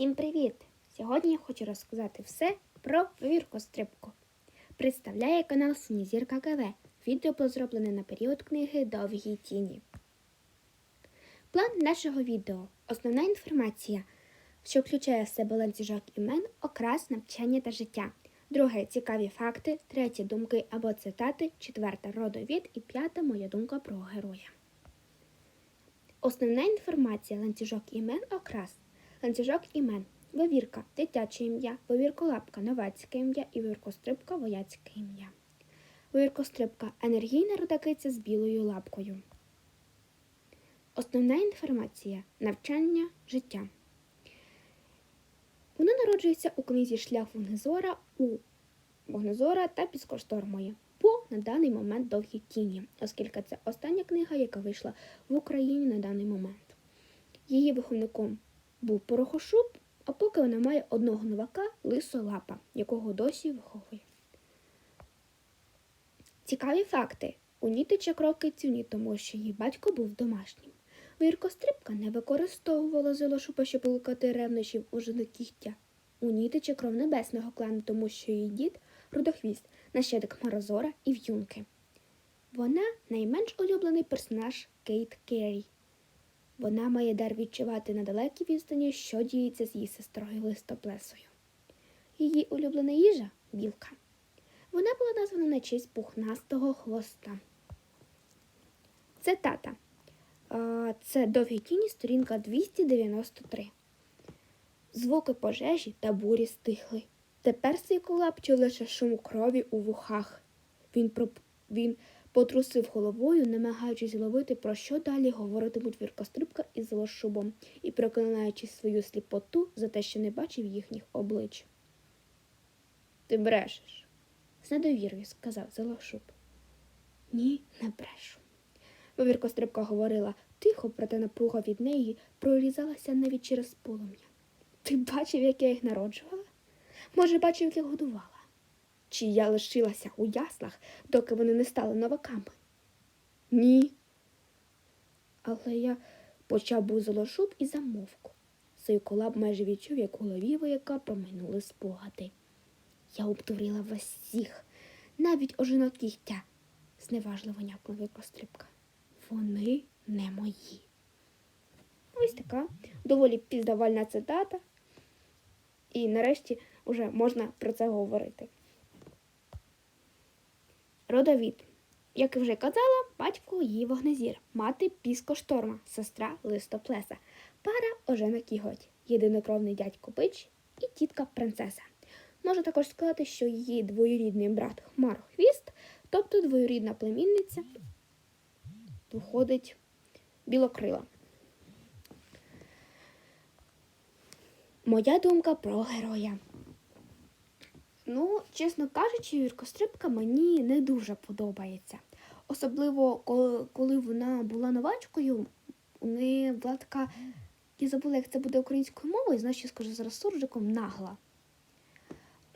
Всім привіт! Сьогодні я хочу розказати все про віркострибку. Представляє канал Синізірка КВ. Відео було зроблене на період книги Довгі тіні. План нашого відео. Основна інформація, що включає в себе ланцюжок імен, окрас, навчання та життя. Друге цікаві факти, третє думки або цитати, четверте родовід і п'яте моя думка про героя. Основна інформація ланцюжок імен окрас. Ланцюжок імен. Вивірка дитяче ім'я, вивірколапка новацьке ім'я і вивіркострибка вояцьке ім'я. Вивіркострибка енергійна рудакиця з білою лапкою. Основна інформація навчання життя. Вона народжується у книзі Шлях Вогнезора у Вогнезора та Піскоштормої по на даний момент довгі тіні, оскільки це остання книга, яка вийшла в Україні на даний момент. Її виховником був порохошуб, а поки вона має одного новака лисолапа, якого досі виховує. Цікаві факти. У Нітича крокицю ні, тому що її батько був домашнім. Віркострибка не використовувала золошупа, щоб лукати ревнощів у кігтя. У Нітича кров небесного клану, тому що її дід рудохвіст, нащадок Марозора і В'юнки. Вона найменш улюблений персонаж Кейт Керрі. Вона має дар відчувати на далекій відстані, що діється з її сестрою листоплесою. Її улюблена їжа білка. Вона була названа на честь пухнастого хвоста. Цитата. А, Це довгі тіні, сторінка 293. Звуки пожежі та бурі стихли. Тепер Сейкулап чув лише шум крові у вухах. Він, проп... Він потрусив головою, намагаючись зловити, про що далі говоритимуть віркострибка із золошубом і проклинаючи свою сліпоту за те, що не бачив їхніх облич. Ти брешеш, з недовірою сказав Золошуб. Ні, не брешу. Бо віркострибка говорила тихо, проте напруга від неї прорізалася навіть через полум'я. Ти бачив, як я їх народжувала? Може, бачив, як я годувала? Чи я лишилася у яслах, доки вони не стали новаками? Ні. Але я почав був золошуб і замовку. Сейколаб майже відчув, як у голові вояка проминули спогади. Я обдурила вас всіх, навіть ожинок кігтя, зневажливо някла викострибка. Вони не мої. Ось така доволі піздавальна цитата. І нарешті вже можна про це говорити. Родовід. Як вже казала, батько її вогнезір, мати піскошторма, сестра листоплеса, пара ожена кіготь, єдинокровний дядько Пич і тітка принцеса. Можу також сказати, що її двоюрідний брат Хмар Хвіст, тобто двоюрідна племінниця, виходить білокрила. Моя думка про героя. Ну, чесно кажучи, Віркострибка мені не дуже подобається. Особливо, коли, вона була новачкою, у неї була така, я забула, як це буде українською мовою, значить, я скажу зараз суржиком нагла.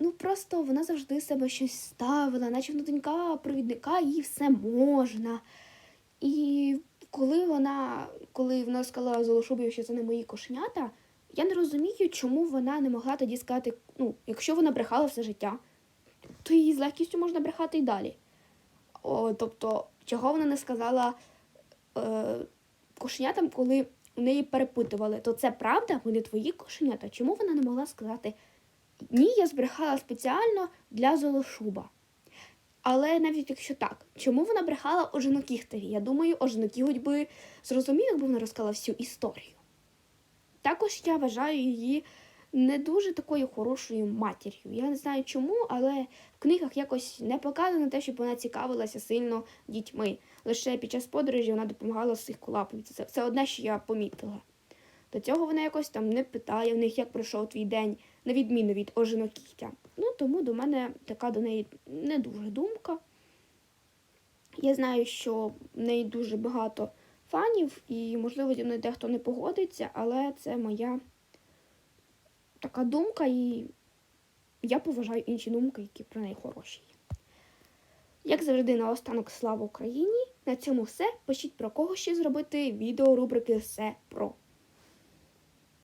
Ну, просто вона завжди себе щось ставила, наче вона донька провідника, їй все можна. І коли вона коли вона сказала Золошубію, що це не мої кошенята, я не розумію, чому вона не могла тоді сказати, ну, якщо вона брехала все життя, то її з легкістю можна брехати і далі. О, Тобто, чого вона не сказала е, кошенятам, коли у неї перепитували, то це правда, вони твої кошенята? Чому вона не могла сказати ні, я збрехала спеціально для Золошуба? Але навіть якщо так, чому вона брехала Ожинокіхтеві? Я думаю, Ожинокіготь би зрозумів, якби вона розказала всю історію. Також я вважаю її не дуже такою хорошою матір'ю. Я не знаю чому, але в книгах якось не показано те, щоб вона цікавилася сильно дітьми. Лише під час подорожі вона допомагала всіх кулапам. Це все одне, що я помітила. До цього вона якось там не питає в них, як пройшов твій день, на відміну від ожинокіття. Ну, тому до мене така до неї не дуже думка. Я знаю, що в неї дуже багато фанів, і, можливо, зі мною дехто не погодиться, але це моя така думка, і я поважаю інші думки, які про неї хороші. Як завжди, наостанок слава Україні! На цьому все. Пишіть про кого ще зробити відео рубрики Все про.